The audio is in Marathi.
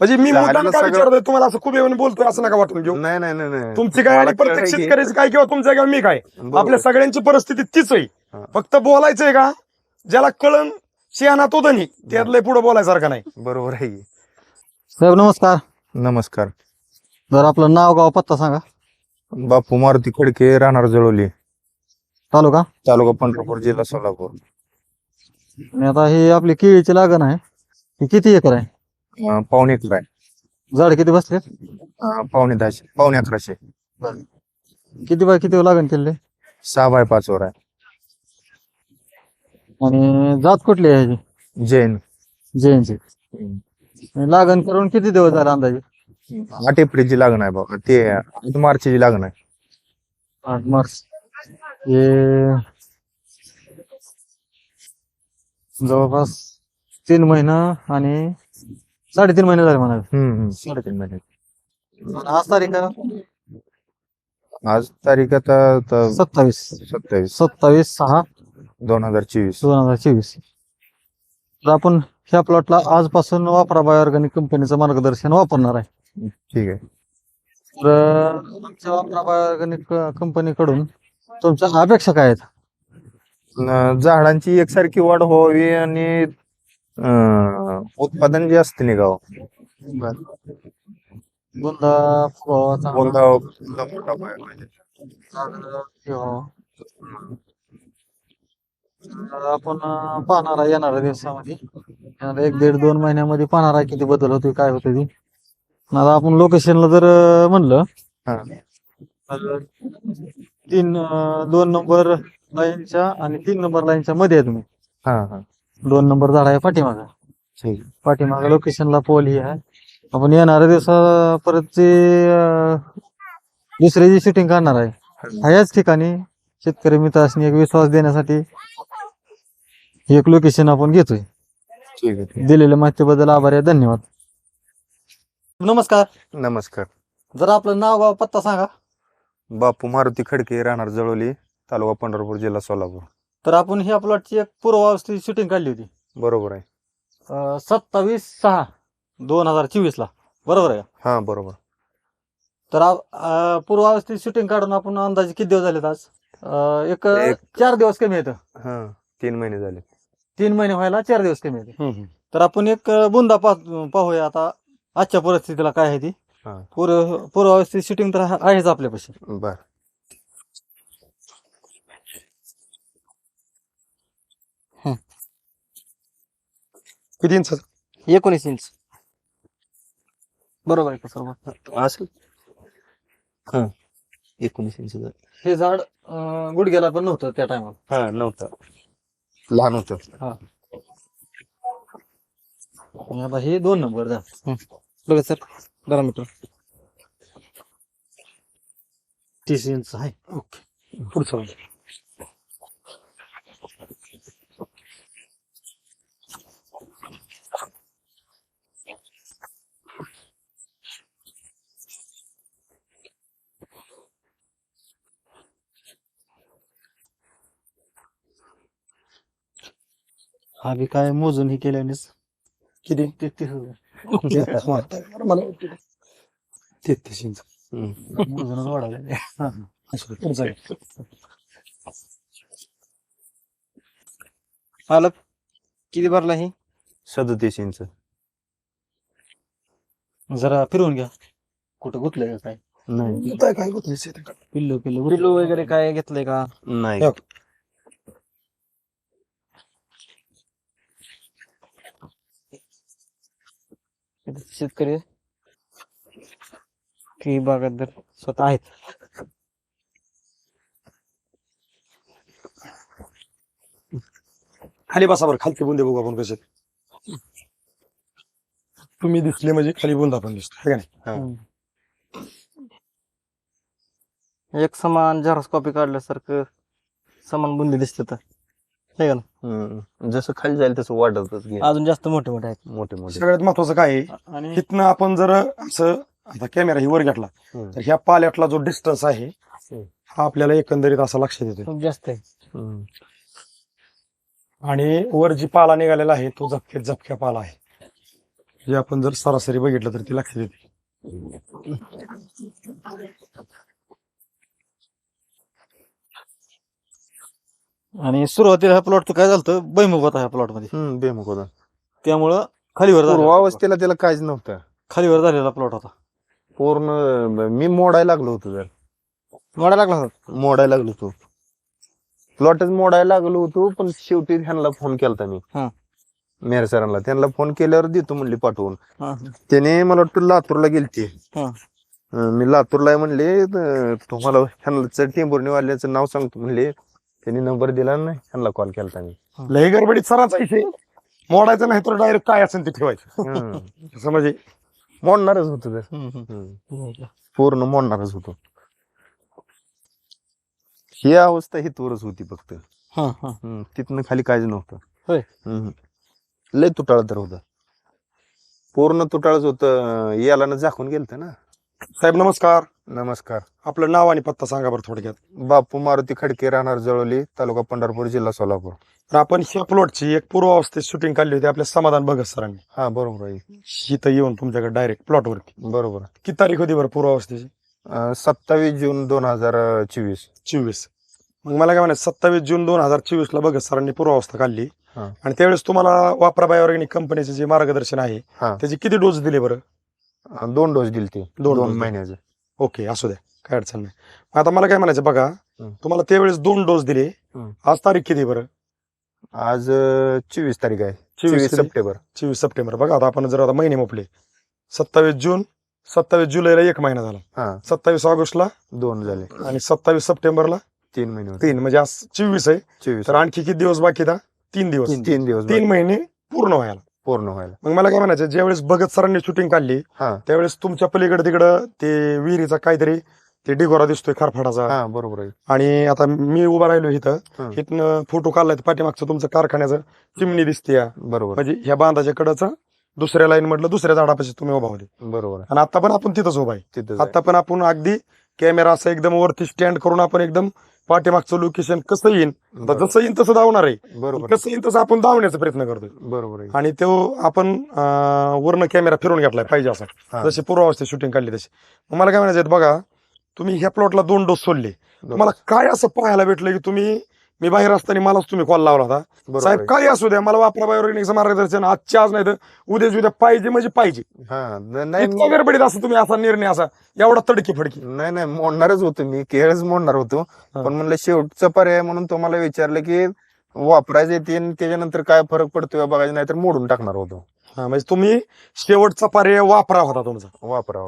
म्हणजे मी मुद्दाम काय विचारतोय तुम्हाला असं खूप येऊन बोलतोय असं नका वाटून घेऊ. नाही नाही नाही नाही. तुमची काय आणि प्रत्येक शेतकऱ्याची काय किंवा तुमचं किंवा मी काय. आपल्या सगळ्यांची परिस्थिती तीच आहे. फक्त बोलायचंय का? ज्याला कळण शियाना तो धनी त्यातलं पुढे बोलायसारखं नाही. बरोबर आहे. की. साहेब नमस्कार. नमस्कार. जर आपलं नाव गाव पत्ता सांगा. बापू मारुती खडके राहणार जळवली तालुका? तालुका पंढरपूर जिल्हा सोलापूर. आता ही आपली केळीची लागण आहे. ही किती एकर आहे? अं, पावणे एकर आहे. झाड किती बसले? अं, पावणे दहाशे पावणे अकराशे. किती बाय किती लागण केले? सहा बाय पाच वर आहे. आणि जात कुठली आहे ह्याची? जैन. जैनची. आणि लागण करून किती दिवस झाले अंदाजे? आठ एप्रिलची लागण आहे बाबा ते आठ मार्चची लागण आहे. आठ मार्च. हे जवळपास तीन महिना आणि साडेतीन महिने झाले म्हणा. हम्म, हम्म. साडेतीन महिने. आज तारीख आहे आज तारीख आता आता सत्तावीस. सत्तावीस. सत्तावीस सहा. दोन हजार चोवीस. दोन हजार चोवीस. तर आपण ह्या प्लॉटला आजपासून वापरा बाय ऑर्गॅनिक कंपनीचं मार्गदर्शन वापरणार आहे. ठीक आहे. तर आमच्या वापरा बाय ऑर्गॅनिक कंपनीकडून तुमच्या अपेक्षा काय आहेत? झाडांची एकसारखी वाढ व्हावी आणि उत्पादन जे असते बुंदा मोठा पाहिजे. तर आपण पाहणार येणाऱ्या दिवसामध्ये. येणाऱ्या एक दीड दोन महिन्यामध्ये पाहणार किती बदल होते काय होते ती. आता आपण लोकेशनला जर म्हणलं. तर तीन दोन नंबर लाईनच्या आणि तीन नंबर लाईनच्या मध्ये आहे तुम्ही. हा हा. दोन नंबर झाड आहे पाठीमागा. ठीक. पाठीमागा लोकेशनला पोल ही आहे. आपण येणाऱ्या दिवसा परतची अं, दुसरी जी शूटिंग करणार आहे ह्याच ठिकाणी शेतकरी मित्रांनी एक विश्वास देण्यासाठी एक लोकेशन आपण घेतोय. ठीक आहे ठीक दिलेल्या माहितीबद्दल आभारी आहे. धन्यवाद. नमस्कार. आहे. नमस्कार. जरा आपलं नाव गाव पत्ता सांगा. बापू मारुती खडके राहणार जळवली तालुका पंढरपूर जिल्हा सोलापूर. तर आपण ह्या प्लॉटची एक पूर्वावस्थेत शूटिंग काढली होती. बरोबर आहे. सत्तावीस सहा दोन हजार चोवीस ला. बरोबर आहे का? हा बरोबर. तर पूर्वावस्थेत शूटिंग काढून आपण अंदाजे किती दिवस झालेत आज? अं, एक एक- चार दिवस कमी येतं हा तीन महिने झाले तीन महिने व्हायला चार दिवस कमी येते तर आपण एक अं, बुंदा पा- पाहूया आता आजच्या परिस्थितीला काय आहे ती. हा. पूर्व पूर्वावस्थेत शूटिंग तर आहे- आहेच आपल्यापाशी. बर. किती इंच एकोणीस इंच. बरोबर आहे का सर्व? असेल. हा. एकोणीस इंच हे झाड अं, गुडघ्याला पण नव्हतं त्या टायमाला हा नव्हतं. लहान होतं. आता हे दोन नंबर झाड. बघा सर. बारा मीटर तीस इंच आहे. ओके. पुढचं हा बी काय मोजून हे केल्यानेच किती? तेहतीस हजार. मला. तेहतीस इंच. मोजूनच वाढवले. पालक किती भरला हे? सदतीस इंच. जरा फिरवून घ्या. कुठं गुतलंय का काय? नाही. काय ते. पिल्लू पिल्लू. पिल्लू वगैरे काय घेतलंय का? नाही. शेतकरी की बागायतदार स्वतः आहेत. खाली बसा बरं खालती बुंदे बघू आपण कसे. तुम्ही दिसले म्हणजे खाली बुंदा पण दिसतो है का नाही? एक समान झेरॉक्स कॉपी काढल्यासारखं समान बुंदी दिसते तर हे का ना? हम्म. जसं खाली जाईल तसं वाढतच घे अजून जास्त मोठे मोठे आहेत मोठे मोठे सगळ्यात महत्वाचं काय आहे आणि इथनं आपण जर असं आता कॅमेरा ही वर घेतला हम्म. तर ह्या पाल्यातला जो डिस्टन्स आहे हम्म. हा आपल्याला एकंदरीत असा लक्षात येतो खूप जास्त आहे हम्म. आणि वर जी पाला निघालेला आहे तो झपक्यात झपक्या पाला आहे जे आपण जर सरासरी बघितलं तर ती लक्षात येते आणि सुरुवातीला ह्या प्लॉट काय झालं बैमुख होता ह्या प्लॉटमध्ये. हम्म बेमुख होता. त्यामुळं खालीवर झालेला plot. पूर्वावस्थेला त्याला काहीच नव्हतं. खालीवर झालेला प्लॉट होता. पूर्ण मी मोडायला लागलो होतो जर. मोडा लागला होता? मोडायला लागलो होतो. प्लॉटच मोडायला लागलो होतो पण शेवटी ह्यांना फोन केलता मी. हा. मेहर सरांना. त्यांना फोन केल्यावर देतो म्हणली पाठवून. हा. त्याने मला वाटतं लातूरला गेलते. हा. अं, मी लातूरला आहे म्हणले तर तुम्हाला ह्यांना टेंभुर्णी वाल्याचं नाव सांगतो म्हणले. त्यांनी नंबर दिला नाही ह्यांना कॉल केलता मी. लय गडबडीत सराचा विषय. मोडायचं नाही तर डायरेक्ट काय असेल ते ठेवायचं. असं म्हणजे मोडणारच होतो तर. हम्म, हम्म. पूर्ण मोडणारच होतो. ही अवस्था ही तोरच होती फक्त. हा, हा. हम्म, तिथनं खाली काहीच नव्हतं. होय. हम्म. लय तुटाळ तर होत. पूर्ण तुटाळच होत. याला न झाकून गेलत ना. साहेब नमस्कार. नमस्कार. आपलं नाव आणि पत्ता सांगा बरं थोडक्यात. बापू मारुती खडके राहणार जळवली तालुका पंढरपूर जिल्हा सोलापूर. तर आपण ह्या प्लॉटची एक पूर्वावस्थेत शूटिंग काढली होती आपल्या समाधान भगत सरांनी. हा बरोबर आहे. इथं येऊन तुमच्याकडे डायरेक्ट प्लॉटवरती बरोबर. किती तारीख होती बरं पूर्वावस्थेची? सत्तावीस जून दोन हजार चोवीस. चोवीस. मग मला काय म्हणायचं सत्तावीस जून दोन हजार चोवीस ला भगत सरांनी पूर्वावस्था काढली. हा. आणि त्यावेळेस तुम्हाला वापरा बायोऑर्गॅनिक कंपनीचे जे मार्गदर्शन आहे हा. त्याचे किती डोस दिले बरं? दोन डोस दिले ते दोन दोन dose महिन्याचे. ओके असू द्या. काय अडचण नाही. मग आता मला काय म्हणायचं बघा हं. तुम्हाला त्यावेळेस दोन डोस दिले. हं. आज तारीख किती बरं? आज चोवीस तारीख आहे. चोवीस किती? सप्टेंबर. चोवीस सप्टेंबर. बघा आता आपण जर आता महिने मोपले सत्तावीस जून सत्तावीस जुलैला एक महिना झाला. हा. सत्तावीस ऑगस्टला दोन झाले. आणि सत्तावीस सप्टेंबरला तीन महिने तीन म्हणजे आज चोवीस आहे. चोवीस. तर आणखी किती दिवस बाकी आहेत? तीन दिवस. तीन दिवस तीन महिने पूर्ण व्हायला. पूर्ण व्हायला. मग मला काय म्हणायचं ज्यावेळेस भगत सरांनी शूटिंग काढली हा. त्यावेळेस तुमच्या पलीकडे तिकडं ते विहिरीचा काहीतरी ते डिगोरा दिसतोय खारफाडाचा. हा बरोबर आहे. आणि आता मी उभा राहिलो इथं. हं. इथनं फोटो काढलाय तर पाठीमागचं तुमचं कारखान्याचं चिमणी दिसते या. बरोबर. म्हणजे ह्या बांधाच्या कडचं दुसऱ्या लाईन मधलं दुसऱ्या झाडापाशी तुम्ही उभा होते. बरोबर आहे. आणि आता पण आपण तिथंच उभा आहे. तिथं आता पण आपण अगदी कॅमेरा असं एकदम वरती स्टँड करून आपण एकदम पाठीमागचं लोकेशन कसं येईन? जसं येईन तसं धावणार आहे. बरोबर. कसं येईन तसं आपण धावण्याचा प्रयत्न करतोय. बरोबर आहे. आणि तो आपण अं, वरनं कॅमेरा फिरवून घेतलाय पाहिजे असा. जशी पूर्वावस्थेत शूटिंग काढली तशी. मग मला काय म्हणायचं बघा तुम्ही ह्या प्लॉटला दोन डोस सोडले. तुम्हाला काय असं पाहायला भेटलं की तुम्ही मी बाहेर असताना मलाच तुम्ही कॉल लावला होता. बरोबर साहेब आहे. काही असू द्या मला वापरा बायोरेनिकचं मार्गदर्शन आजच्या आज नाही तर उद्या उद्या पाहिजे म्हणजे पाहिजे. हा न- नाही इतका गडबडीत असं तुम्ही असा निर्णय असा एवढा तडकी फडकी नाही नाही मोडणारच होतो मी केळच मोडणार होतो. पण म्हणलं शेवटचा पर्याय म्हणून तुम्हाला विचारलं की वापरायचं येते आणि त्याच्यानंतर काय फरक पडतोय बघायचं नाही तर मोडून टाकणार होतो. हा म्हणजे तुम्ही शेवटचा पर्याय वापरा होता तुमचा. वापरावं.